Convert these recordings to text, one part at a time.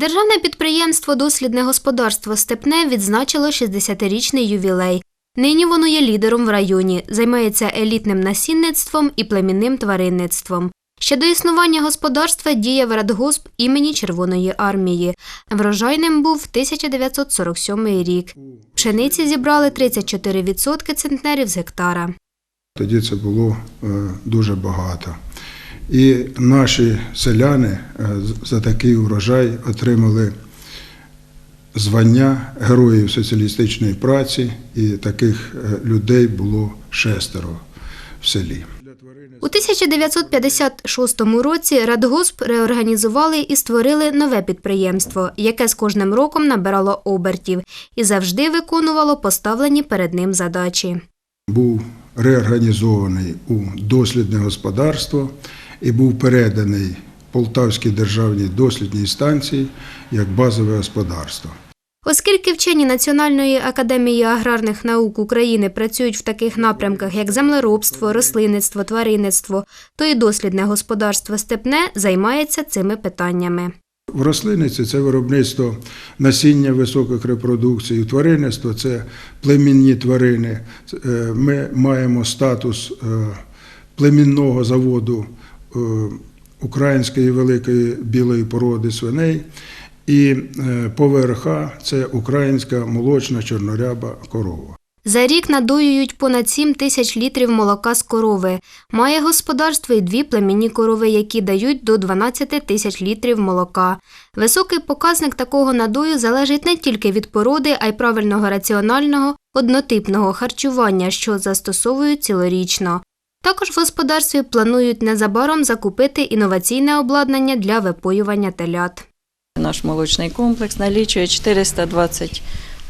Державне підприємство Дослідне господарство Степне відзначило 60-річний ювілей. Нині воно є лідером в районі, займається елітним насінництвом і племінним тваринництвом. Ще до існування господарства діяв радгосп імені Червоної армії. Врожайним був 1947 рік. Пшениці зібрали 34% центнерів з гектара. Тоді це було е, дуже багато. І наші селяни е, за такий урожай отримали звання Героїв соціалістичної праці, і таких е, людей було шестеро в селі. У 1956 році Радгосп реорганізували і створили нове підприємство, яке з кожним роком набирало обертів і завжди виконувало поставлені перед ним задачі. Був реорганізований у дослідне господарство і був переданий Полтавській державній дослідній станції як базове господарство. Оскільки вчені Національної академії аграрних наук України працюють в таких напрямках, як землеробство, рослинництво, тваринництво, то і дослідне господарство Степне займається цими питаннями. В рослинниці це виробництво насіння високих репродукцій, тваринництво це племінні тварини. Е, Ми маємо статус е, племінного заводу української великої білої породи свиней. І е, по ВРХ це українська молочна чорноряба корова. За рік надоюють понад 7 тисяч літрів молока з корови. Має господарство і дві племінні корови, які дають до 12 тисяч літрів молока. Високий показник такого надою залежить не тільки від породи, а й правильного раціонального, однотипного харчування, що застосовують цілорічно. Також в господарстві планують незабаром закупити інноваційне обладнання для випоювання телят. Наш молочний комплекс налічує 420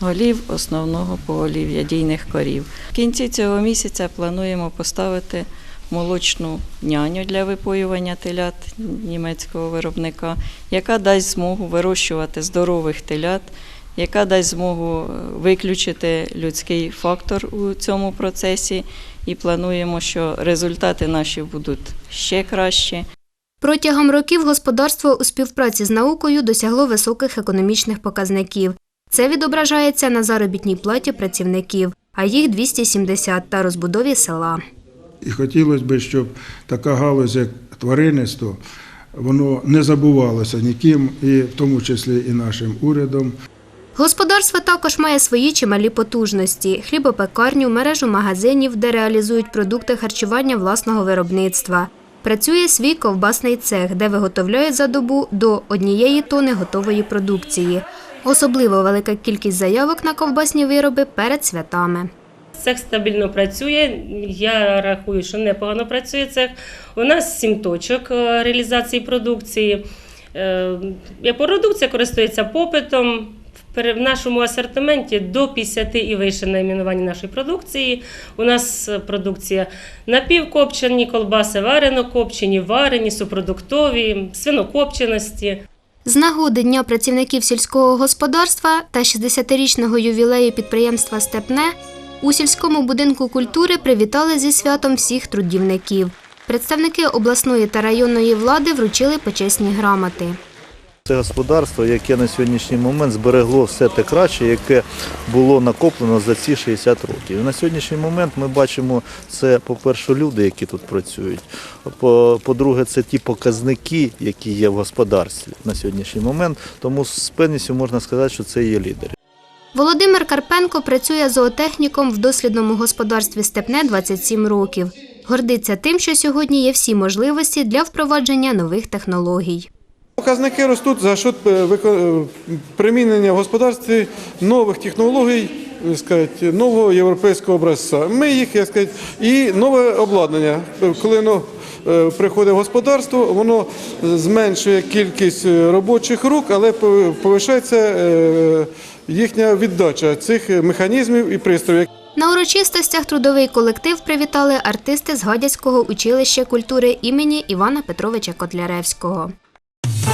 голів основного поголів'я дійних корів. В кінці цього місяця плануємо поставити молочну няню для випоювання телят німецького виробника, яка дасть змогу вирощувати здорових телят, яка дасть змогу е, виключити людський фактор у цьому процесі. І плануємо, що результати наші будуть ще кращі. Протягом років господарство у співпраці з наукою досягло високих економічних показників. Це відображається на заробітній платі працівників, а їх 270 та розбудові села. І хотілося б, щоб така галузь, як тваринництво, воно не забувалося ніким, і в тому числі і нашим урядом. Господарство також має свої чималі потужності: хлібопекарню, мережу магазинів, де реалізують продукти харчування власного виробництва. Працює свій ковбасний цех, де виготовляють за добу до однієї тони готової продукції. Особливо велика кількість заявок на ковбасні вироби перед святами. Цех стабільно працює. Я рахую, що непогано працює цех. У нас сім точок е, реалізації продукції. Е, Продукція користується попитом. В нашому асортименті до 50 і вище найменування нашої продукції. У нас е, продукція напівкопчені, колбаси варено-копчені, варені, супродуктові, свинокопченості. З нагоди Дня працівників сільського господарства та 60-річного ювілею підприємства Степне у сільському будинку культури привітали зі святом всіх трудівників. Представники обласної та районної влади вручили почесні грамоти. Це господарство, яке на сьогоднішній момент зберегло все те краще, яке було накоплено за ці 60 років. На сьогоднішній момент ми бачимо це, по-перше, люди, які тут працюють. По- По-друге, це ті показники, які є в господарстві на сьогоднішній момент. Тому з певністю можна сказати, що це є лідери. Володимир Карпенко працює зоотехніком в дослідному господарстві Степне 27 років. Гордиться тим, що сьогодні є всі можливості для впровадження нових технологій. Показники ростуть за счет е, е, примінення в господарстві нових технологій, е, сказати, нового європейського образця. Ми їх, як сказати, і нове обладнання. Коли воно приходить в господарство, воно зменшує кількість робочих рук, але пов- повишається їхня віддача цих механізмів і пристроїв. На урочистостях трудовий колектив привітали артисти з Гадяцького училища культури імені Івана Петровича Котляревського.